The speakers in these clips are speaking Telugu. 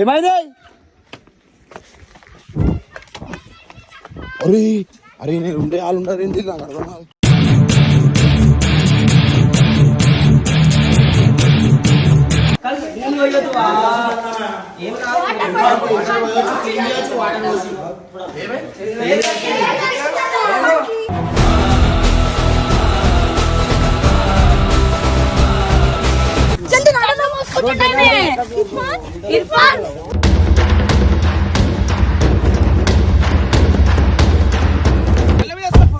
ఏమైంది? అరే అరే నేను ఉండే వాళ్ళు ఉండరు ఏంటి నాకు అర్థం కాదు. జల్దీ कुछ नहीं है। इरफान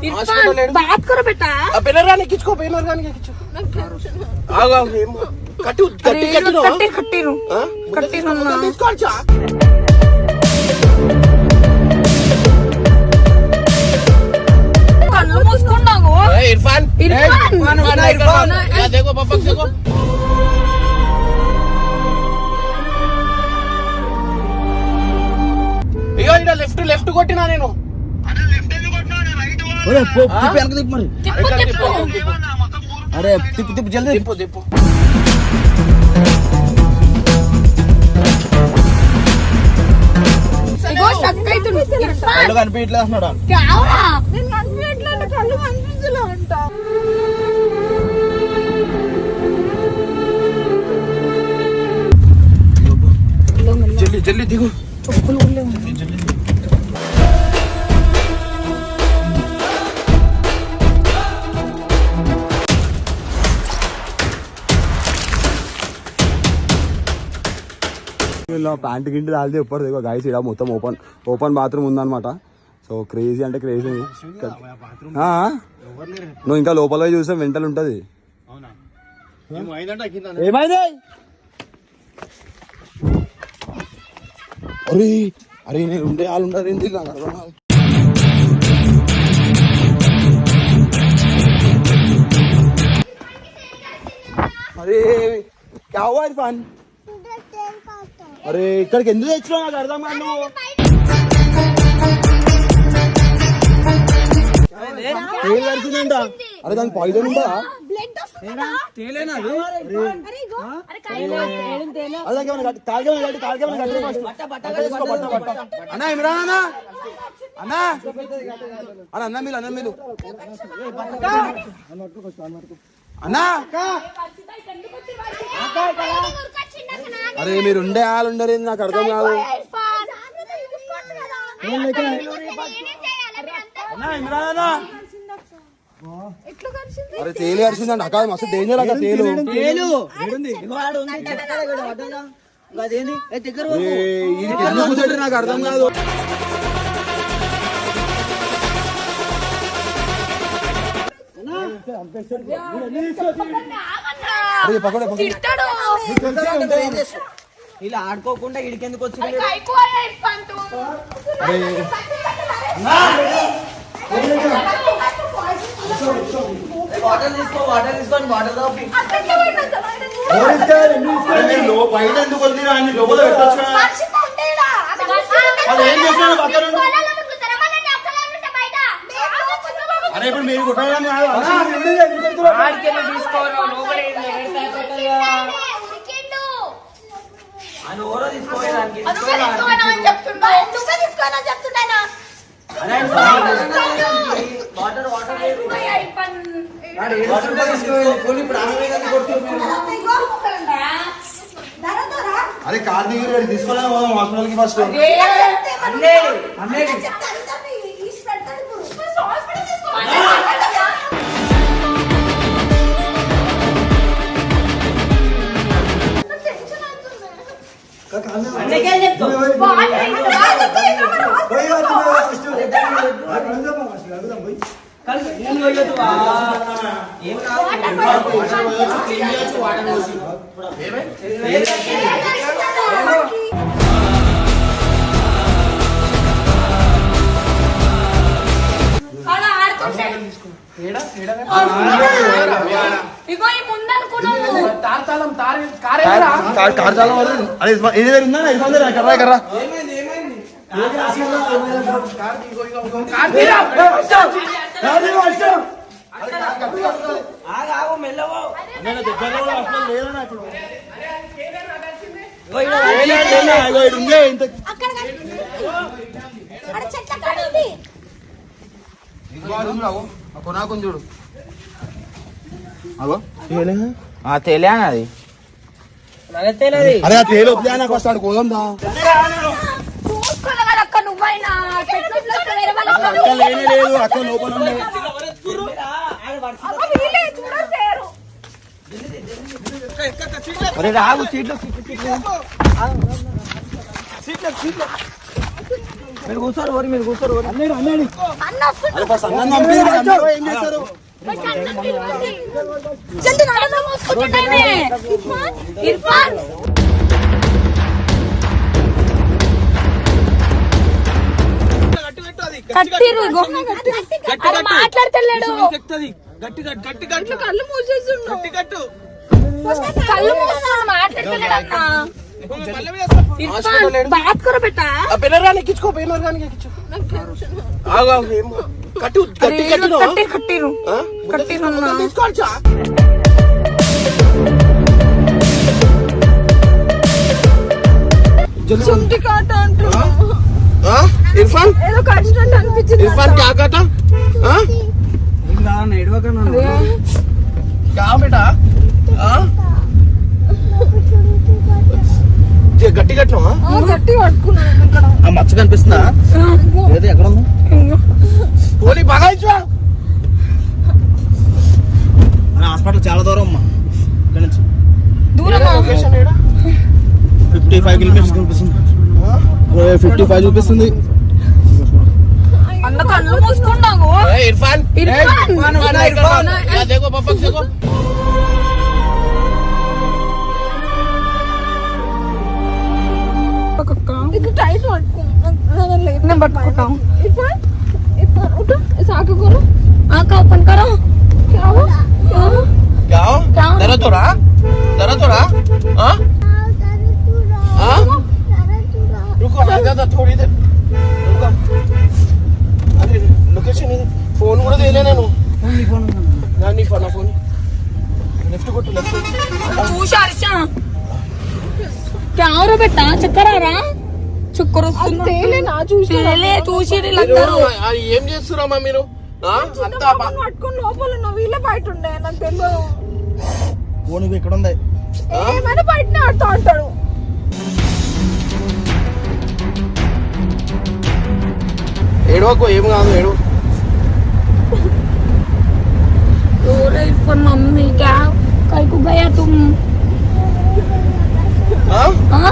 इरफान। बात करो बेटा। बेनर गाने किसको बेनर रानी किचको आगा हे कटी कटी कट्टी कटी कट्टी रू कटी रू ना। डिस्काउंट चा कन्नु मुस्कुन ना गो इरफान। इरफान। इरफान देखो पापा देखो। లెఫ్ట్ లెఫ్ట్ కొట్టినా నేను? తిప్పు తిప్పు అరే తిప్పు తిప్పు జల్దీ. తిప్పు తిప్పు. కళ్ళు కనిపించట్లేదు అన్నాడు కళ్ళు కనిపించలే అంట జల్దీ జల్దీ. దిగు ప్యాంట్ గింటి తాగితే ఎప్పుడు దిగో గాయస్ ఇక్కడ మొత్తం ఓపెన్ ఓపెన్ బాత్రూమ్ ఉందన్నమాట. సో క్రేజీ అంటే క్రేజీ. నువ్వు ఇంకా లోపల చూస్తే వెంటలు ఉంటది. ఏమైంది? అరే అరే నేను ఉండే వాళ్ళు ఉండరు ఏంటి నాకు అర్థం కాదు. అరే ఇక్కడికి ఎందుకు తెచ్చినావు? నాకు అర్థం కాదు నువ్వు. తేలు కరిచిందంట అరే దానికి పాయిజన్ ఉందా? అన్నా ఇమ్రాన్ అన్నా. అన్నా. అన్న అన్న మీరు అన్న మీరు అన్నా! అరే మీరు ఉండే వాళ్ళు ఉండరు నాకు అర్థం కాదు. అరే తేలి కరిచిందంట అక్క మస్తు డేంజర్ అక్క తేలు. నాకు అర్థం కాదు. ఇలా ఆడుకోకుండా ఇడికెందుకు వచ్చి తీసుకో తీసుకొని పైన ఎందుకు అన్ని లోపల పెట్టొచ్చు ఏం పక్కన అరే ఇప్పుడు మీరు. అరే కార్ దిగి తీసుకోవాలి పోదాం హాస్పిటల్కి ఫస్ట్. అన్నే. అన్నే ఏం కాదు. ఈడ తేలే, తేలే. ఇగో ఈడు ఉండే ఇంత అక్కడ కాదు. అక్కడ చెట్ల కాడ ఉంది. ఇదిగో ఆడు ఉండు, అగో. ఆ కొనాకుని చూడు. అగో. తెలియని అది అరే ఆ తేలు వద్దు నాకు వస్తాడు కోదం దా చూసుకోవాలి కదా అక్క నువ్వైనా. పెట్రోల్లో వేరే వాళ్ళకి అక్క లేనే లేదు అక్క లోపల ఉంది అక్క వీళ్ళే చూడలేరు. అరే రాగు సీట్లు. మీరు కూర్చోరు ఓరి మీరు కూర్చోరు ఓరి అన్న వస్తుండు. అరే ఫస్ట్ అన్నం పంపిరు, అందరూ ఏం చేస్తారు ఫస్ట్ అన్నం తినండి. జల్దీ నడమ మోసుకుంటున్నానే. ఇర్ఫాన్ ఇర్ఫాన్. కట్టిరు ఇగో. అరే మాట్లాడతలేడు. కళ్ళు మూసేస్తుండు కళ్ళు మూస్తున్నాడు మాట్లాడతలేడు అన్న. బాత్ కరో బేటా పెనర్ గాని కిచ్చుకో పెనర్ గాని కిచ్చు ఆగా ఏం కట్టు కట్టి కట్టిను కట్టి కట్టిను కట్టిను తీసుకోవచ్చా చుంటి కాట అంటున్నావు ఇర్ఫాన్ ఏదో కట్టినట్టు అనిపించింది ఇర్ఫాన్ క్యా కాట ఎడవకన్నా క్యా బేటా మంచిగా గట్టి కట్టినా మచ్చ కనిపిస్తుందా? ఏదో ఎక్కడ ఉంది? పోనీ బాగా హాస్పిటల్ చాలా దూరం అమ్మా. ఇక్కడ నుంచి. ఫిఫ్టీ ఫైవ్ కిలోమీటర్స్ కనిపిస్తుంది. ఫిఫ్టీ ఫైవ్ చూపిస్తుంది. అన్న కళ్ళు మూసుకున్నాము ఇర్ఫాన్. ఇర్ఫాన్. ఇర్ఫాన్ ఇర్ఫాన్. టైట్ పట్టుకో నేను పట్టుకుంటాం ఇప్పుడు ఇప్పుడు ఉఠో సాకు కొను ఆక ఓపెన్ కరో కావు కావు కావు జరా తోరా జరా తోరా ఆ रुको आ जा थोड़ी देर रुको अरे लोकेशन ఇది ఫోన్ కూడా దేలే నేను ఫోన్ నా నీ ఫోన్ ఫోన్ లెఫ్ట్ కొట్టు లెఫ్ట్ చూశారు క్యామరా పెట్టా చక్కరారా చక్కర వస్తుంది నా చూసి చూసి వీళ్ళందరూ ఏం చేస్తున్నారమ్మా మీరు ఆ? అంతా బా- పట్టుకుని లోపల ఉన్న వీళ్ళే బయట ఉండే నాకు తెలియదు ఫోన్ ఇది ఇక్కడ ఉంది ఏమైనా బయటనే ఆడుతూ ఉంటాడు ఏడవకు ఏం కాదు ఏడు अरे पर मम्मी क्या कल को गया तुम हाँ? हाँ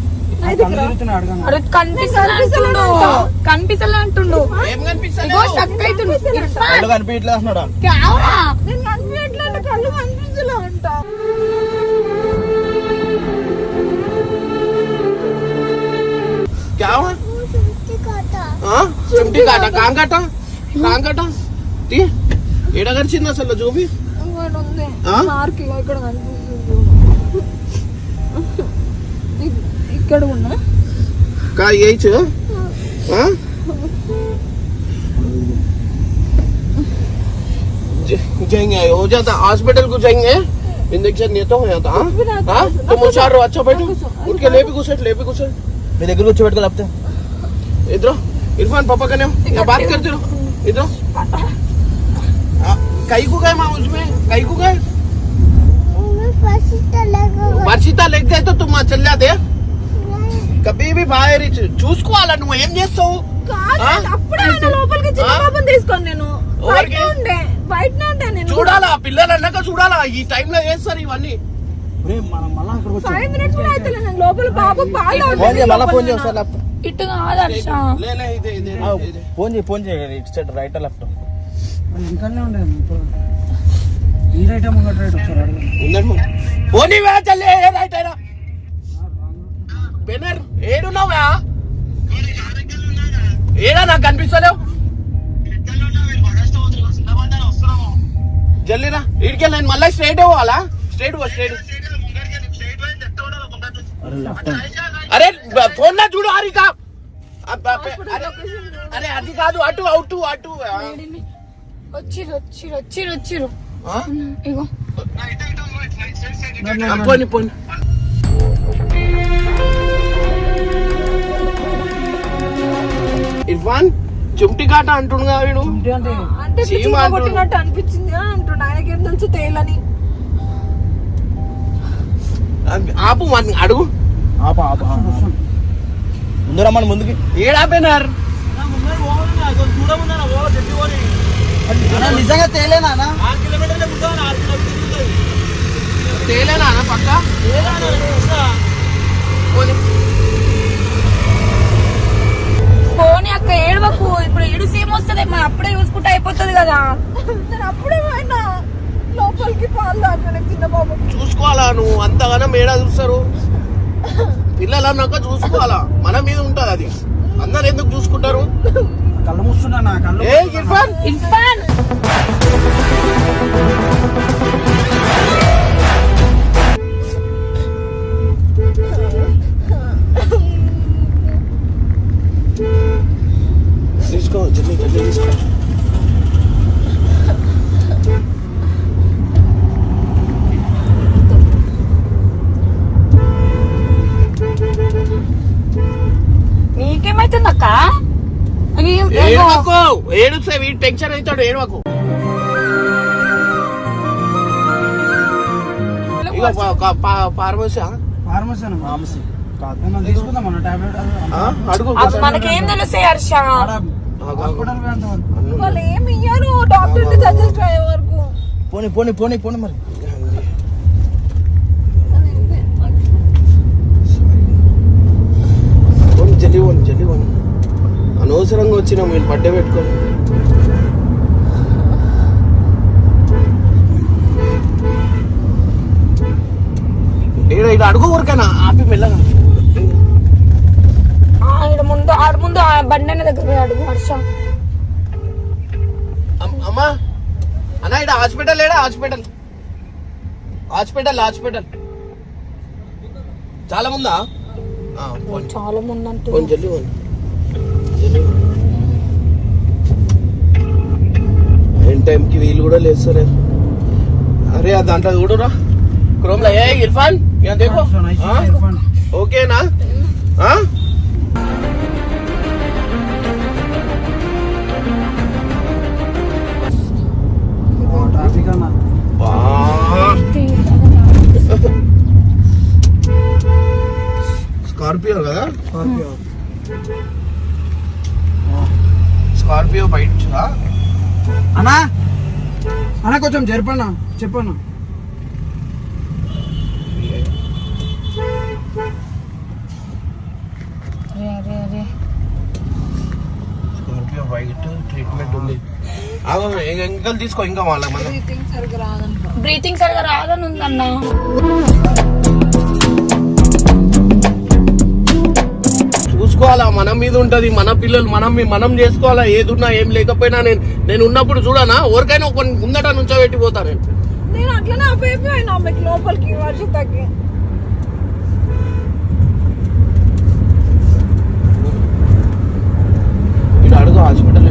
नींद आ रही है ना को ऐसा उठो उठ के देखो मम्मी को देखो मम्मी को देखो क्या हुआ क्या नहीं हो दिख रहा नहीं दिख रहा అరే కనిపిస్తలే అంటుండు కనిపిస్తలే అంటుండు ఏం కనిపిస్తలేదు ఇగో షక్ అవుతుండు ఇర్ఫాన్ కనిపించలేదు అన్నాడా క్యావరా నేను కనిపించట్లేదు కళ్ళు కనిపించలే అంట क्या हुआ हाँ चिमटी काटा కాం కాటా కాం కాటా తీ ఏడ గడిచింది అసలు చూపి ఇంకోటి ఉంది ఆ? మార్క్ ఇగో ఇక్కడ ఇక్కడ ఉన్నా का यही छ हाँ ज- जाएंगे हो जाता हॉस्पिटल को जाएंगे इंजेक्शन नहीं तो हो जाता हाँ हाँ तुम होशियार रहो अच्छा बैठो उठ के ले भी घुसट ले भी घुसट मेरे దగ్గర వచ్చి పెట్టుకో లేకపోతే इधर इरफान पापा कने हो क्या बात करते रहो इधर कहीं को गए माँ उसमें कहीं को गए वर्षिता लेके गए तो तुम वहाँ चल जाते కబీ బి బాయ్ చూసుకోవాలా నువ్వు? ఏం చేస్తావు? ఉండే. ఉండే చూడాలా? పిల్లలు అన్నాక చూడాలా? ఈ టైంలో చేస్తారు ఇవన్నీ? ఇటు కాదు హర్ష. లే, లే, ఇదే, ఇదే, ఇదే. ఫోన్ చేయి ఫోన్ చేయి. ఇటు సైడ్ రైట్ లెఫ్ట్ ఇంకానే ఇప్పుడు. ఈ రైట్ రైట్ ఒకసారి. పోనీ వే చెల్లి ఏ రైట్ అయినా. బెనర్ ఏడున్నావా? ఏడా నాకు కనిపిస్తలేవు? జల్లిరా ఇడికి నేను మళ్ళీ స్ట్రైట్ పోవాలా? స్ట్రైట్ పో స్ట్రైట్ అరే ఫోన్లో చూడు హరిక అరే అది కాదు అటు అటు అటు. వచ్చిరు వచ్చిరు వచ్చిరు వచ్చిరు? ఇగో. పోనీ పోనీ. ఇర్ఫాన్ చుమ్టి కాట అంటుండగా వీడు. అంటే చీమ. కొట్టినట్టు అనిపించింది అని అంటుండు. ఆయనకేం తెలుసు తేలని? ఆపు వాడిని అడుగు. ఆప ఆప ముందు రమ్మని ముందుకి. ఏడాపోయినారు నిజంగా తేలేనా తేలేనా పక్క? పోనీ. అక్క ఏడవకు. ఇప్పుడు ఏడు సేమ్ వస్తుంది మనం అప్పుడే చూసుకుంటే అయిపోతుంది కదా. నేను అప్పుడే పోయినా. లోపలికి పాలు చిన్న బాబు. చూసుకోవాలా నువ్వు? అంతగానం ఏడా చూస్తారు? పిల్లలు అన్నాక చూసుకోవాలా? మన మీద ఉంటది అది. అందరు ఎందుకు చూసుకుంటారు? కళ్ళు మూస్తున్నా నా కళ్ళు ఏ ఇర్ఫాన్! ఇర్ఫాన్! తీసుకో జల్లి జల్లి తీసుకో. నీకేమైతుంది అక్క అది ఏగో. ఏడవకు ఏడుస్తే వీడు టెన్షన్ అవుతాడు ఏడవకు. ఫార్మసీ ఫార్మసీ ఫార్మసీ తీసుకుందాం అన్న టాబ్లెట్? అడుగు. మనకేం తెలుస్తాయి హర్ష? పోనీ పోనీ పోనీ పోనీ మరి. పోనీ, జల్లి పోను జల్లి పోను. అనవసరంగా వచ్చినాం మీరు బర్త్డే పెట్టుకొని. ఈడ ఈడ అడుగు ఊరికైనా. ఆపి మెల్లగా. ఆడ ముందు ఆడ ముందు ఆ బండి అన్న దగ్గర అడుగు హర్ష అమ్- అమ్మా. అన్న ఇక్కడ హాస్పిటల్ ఏడా హాస్పిటల్. Hospital hospital. చాలా ముందా. చాలా ముందు అంటూ పోనీ జల్లి పోనీ జల్లి పోనీ. ఏం టైంకి వీళ్ళు కూడా లేస్తారు అరే దాంట్లో చూడురా. క్రోమ్లో. ఏ ఇర్ఫాన్? ఓకేనా? స్కార్పియో కదా స్కార్పియో స్కార్పియో బయట ఉందా? అన్నా! అన్న కొంచెం జరపన్నా చెప్పన్నా. స్కార్పియో బయట ట్రీట్మెంట్ ఉంది. ఇంకా ఇంకా తీసుకో ఇంకా వాళ్ళ మన బ్రీతింగ్ సరిగా రాదని ఉందన్న చూసుకోవాలా మన మీద ఉంటది మన పిల్లలు మనం మనం చేసుకోవాలా ఏదున్నా ఏం లేకపోయినా నేను నేను ఉన్నప్పుడు చూడనా? ఎవరికైనా ఒక ముందట నుంచో పెట్టిపోతా నేను. నేను అట్లనే అపోయిపోయినా మీకు లోపలికి వర్షితకి ఇక్కడ అడుగు హాస్పిటల్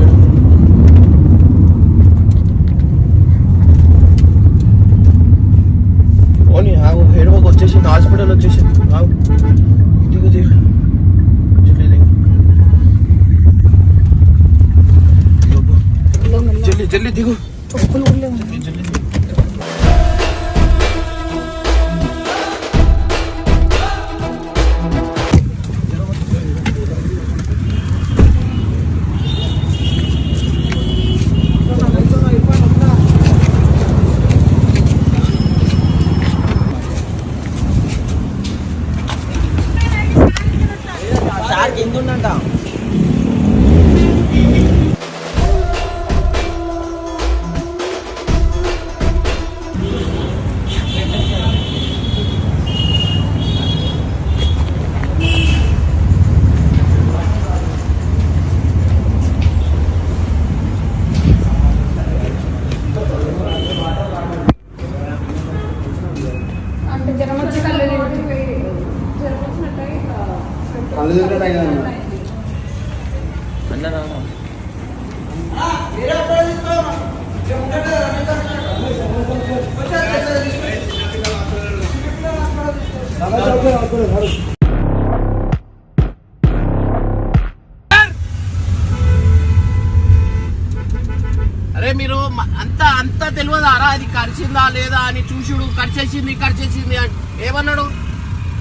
మీరు అంత అంత తెలియదారా? అది కరిచిందా లేదా అని చూసుడు కరిచేసింది కరిచేసింది అని ఏమన్నాడు?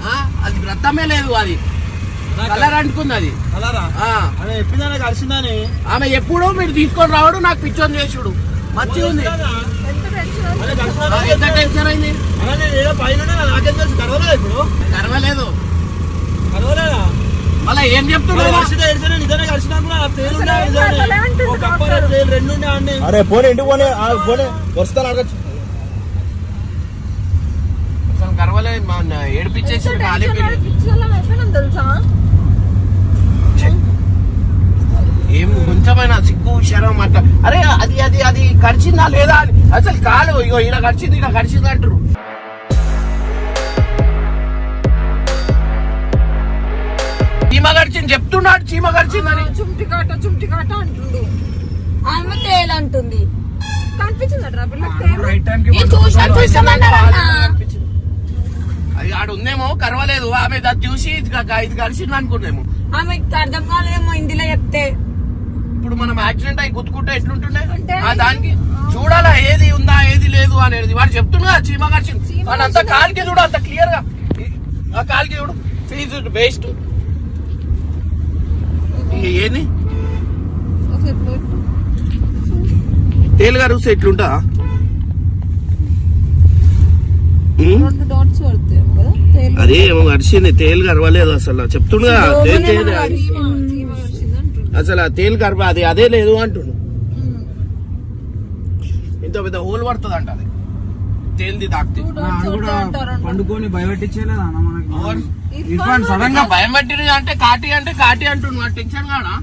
ఆ? అది రక్తమే లేదు అది. కలర్ అంటుకుంది అది. కలిసిందని ఆమె ఎప్పుడూ మీరు తీసుకొని రావడం నాకు పిచ్చోని చేసుడు. మంచిగా ఉంది. ఎంత టెన్షన్? ఆ, ఎంత టెన్షన్ అయింది? నేను ఏదో పైన నాకేం తెలుసు కరవలేదు ఇప్పుడు? కరవలేదు. కరవలేదా? మళ్ళీ ఏం చెప్తున్నావు? అరే పోనీ ఇంటికి పోనీ ఆ, పోనీ. వస్తాను అడగచ్చు ఏడిపించేసి తెలుసా? ఏం కొంచెమైనా సిగ్గు శరం అట్లా. అరే అది అది అది కరిచిందా లేదా అని. అసలు కాలు ఇగో ఇలా కరిచింది ఇలా కరిచింది అంటారు చీమ కరిచింది చెప్తున్నాడు చీమ కరిచిందని చుంటి కాట చుంటి కాట అంటుండు. ఆమె తేలంటుంది అది ఆడు ఉందేమో కరవలేదు. ఆమె అది చూసి ఇది కలిసింది అనుకున్నాము ఆమెకి అర్థం కాలేదేమో హిందీలో చెప్తే. ఇప్పుడు మనం యాక్సిడెంట్ అయి గుద్దుకుంటే ఎట్లుంటుండే? దానికి చూడాలా ఏది ఉందా ఏది లేదు అనేది. వాడు చెప్తున్నా చీమ కరిచింది వాడు అంత కాలికి చూడు అంత క్లియర్గా. ఆ కాలికి చూడు. ఫీజు వేస్ట్ పోయి. తేలుగా చూస్తే ఎట్లుంటా? అదే ఏమో కరిచింది తేలు కరవలేదు అసలు. చెప్తుండగా అసలు ఆ తేలు కరవ అది అదే లేదు అంటుండు. ఇంత పెద్ద హోల్ పడుతుంది అంట అది. తేలిది తాకితే. పండుకొని భయపెట్టించలేదా అన్న మనకి? ఇర్ఫాన్ సడన్గా భయం పట్టింది అంటే కాటి అంటే కాటి అంటుండు టెన్షన్ కాడా?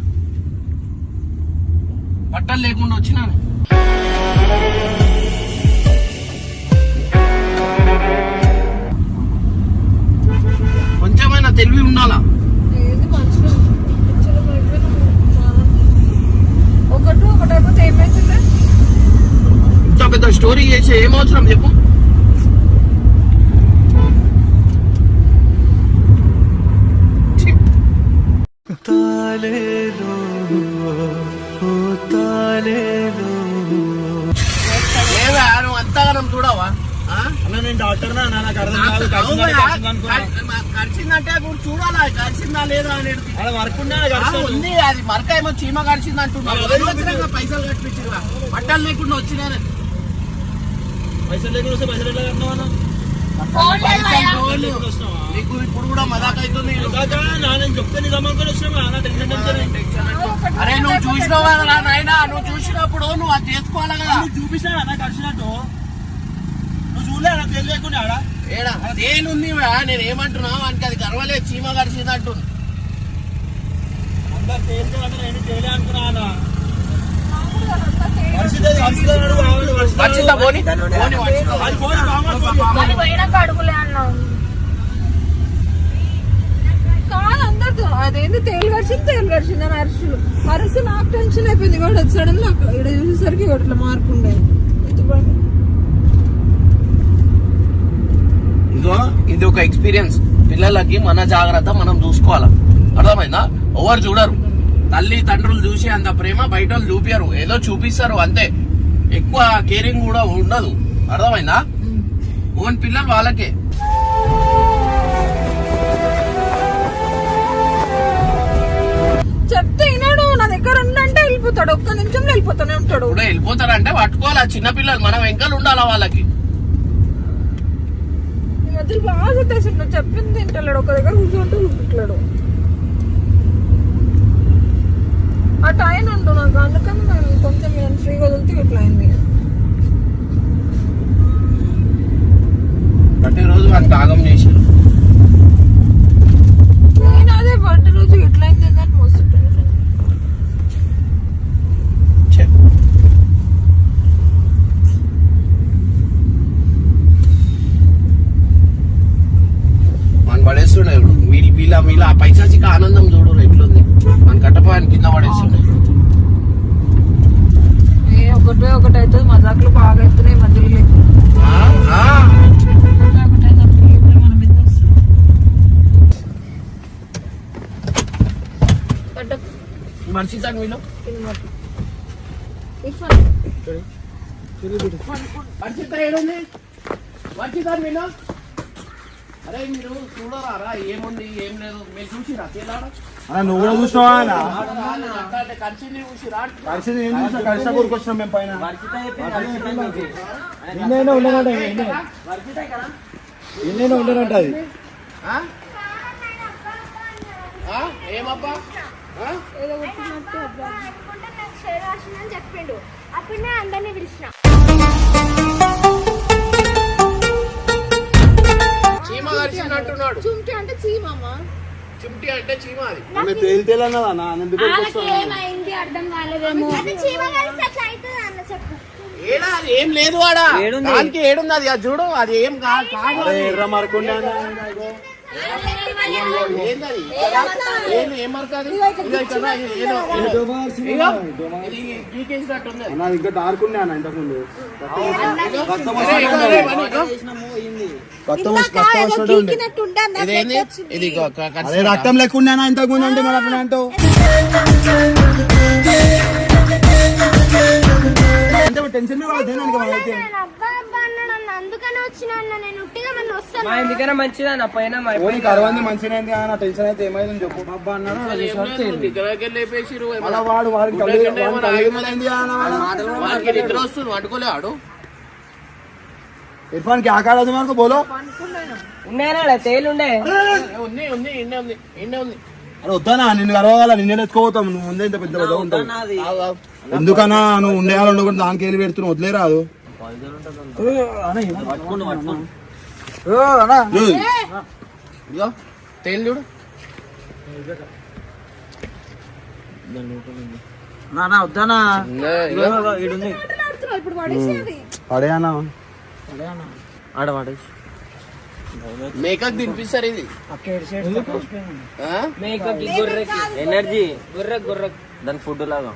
బట్టలు లేకుండా వచ్చినాను కొంచెమైనా తెలివి ఉండాలా? ఇంత పెద్ద స్టోరీ చేసి ఏమవసరం చెప్పు. అంతగానం చూడవా? నేను డాక్టర్ నా నాకు అర్థం కాదు కరిచిందంటే ఇప్పుడు చూడాలా? కరిచిందా లేదా అనేది. ఆడ వర్క్ ఉంది అది మరక ఏమో చీమ కరిచింది వచ్చినాక పైసలు కట్టించిరా బట్టలు లేకుండా వచ్చినా పైసలు లేకుండా వస్తే పైసలు ఎట్లా కట్టినావు? నీకు ఇప్పుడు కూడా మదాక్ అవుతుంది కాక నా నేను చెప్తే నిజం అనుకుని వచ్చినావా నా టెన్షన్ టెన్షన్ అరే నువ్వు చూసినావు కదా నాయనా? నువ్వు చూసినప్పుడు నువ్వు అది చేసుకోవాలి కదా? నువ్వు చూపించినా నాకు కలిసినట్టు నువ్వు చూడలే నాకు తెలియకుండా ఆడ? ఏడా తేలుంది నేను ఏమంటున్నా? వానికి అది గర్వలేదు చీమ కరిచింది అంటున్నా అందరు నేను తేలే అనుకున్నా వచ్చిందా. పోనీ. పోయినాక అడుగులే అన్నావు. కాదు అందరితో. అదేంటి తేలు కరిచింది తేలు కరిచింది అని అరుచులు అరుసు నాకు టెన్షన్ అయిపోయింది. వాడు సడన్ నాకు ఇక్కడ చూసేసరికి ఇట్లా మార్పు ఉండే. ఇదిగో ఇది ఒక ఎక్స్పీరియన్స్ పిల్లలకి మన జాగ్రత్త మనం చూసుకోవాలా. అర్థమైందా? ఎవరు చూడరు. తల్లి తండ్రులు చూసి అంత ప్రేమ బయట వాళ్ళు చూపియరు ఏదో చూపిస్తారు అంతే. ఎక్కువ కేరింగ్ కూడా ఉండదు. అర్థమైందా? ఓన్ పిల్లలు వాళ్ళకే. చెప్తే వినడు. నా దగ్గర ఉండంటే వెళ్ళిపోతాడు. ఒక్క నిమిషంలో వెళ్ళిపోతానే ఉంటాడు. ఇప్పుడు వెళ్ళిపోతాడంటే పట్టుకోవాలి. ఆ చిన్న మనం వెంకలు ఉండాలా వాళ్ళకి? ఈ మధ్యలో బాగా కొట్టేసి నువ్వు చెప్పింది తింటలేడు. ఒక దగ్గర కూర్చుంటూ కూర్చుంటాడు అటు ఆయన ఉండు నాకు. అందుకని నేను కొంచెం నేను ఫ్రీగా వదిలితే ఇట్లా అయింది. ప్రతిరోజు వాళ్ళు తాగం చేసి వర్షిత ఏడుంది మీరు అరే మీరు చూడరారా ఏముంది ఏం లేదు మీరు చూసిరా తేలాడ అన్న నువ్వు కూడా చూసినావా ఏం చూసినా కలిసి కూరుకొచ్చినాం మేము పైన. ఎన్నైనా ఉండనంట ఎన్నైనా ఉండనంట అది? ఏమబ్బా? చెప్పిండు. అప్పుడు అందరినీ పిలిచిన. చీమ చుంటి అంటే చీమమ్మా. చుంటి అంటే చీమ అది. ఆమె తేలి తేలన్నదా అన్న ఎందుకు ఆమెకి ఏమైంది అర్థం కాలేదేమో. అది చీమ కలిసి అట్లా అవుతుంది అన్న చెప్పు. ఏడా అది ఏం లేదు వాడా దానికి ఏడుంది అది అది చూడు అది ఏం కాదు. ఎర్ర మరకుండే ఇంకా డార్క్ ఉండే ఇంతకుముందు రక్తం లేకుండా ఇంతకు ముందు అంటే మరి అట్లా అంటావు అంటే టెన్షన్ కూడా దేనికి మనకి అబ్బా అబ్బా అన్నాడు అన్న అందుకనే వచ్చిన మా పైన టెన్షన్ అయితే ఏమైందని చెప్పు. వాడు ఇర్ఫాన్ బోలో. ఉన్నాయనా ఉండే. ఉంది ఉంది ఉంది ఉంది. అరే వద్దానా నిన్ను కలవగల నిన్నే ఎత్తుకోపోతాం నువ్వు ముందే ఇంత పెద్ద ఎందుకన్నా నువ్వు ఉండేయాలి ఉండకుండా దానికి వెళ్ళి పెడుతున్నావు వదిలేరాదు. తేలి చూడు నానా వద్దానా పడే అన్న ఆడ పడేసి మేకప్ తినిపిస్తారు ఇది ఆ? మేకప్ గొర్రెకి. ఎనర్జీ గొర్రె గొర్రె. దాని ఫుడ్ లాగా.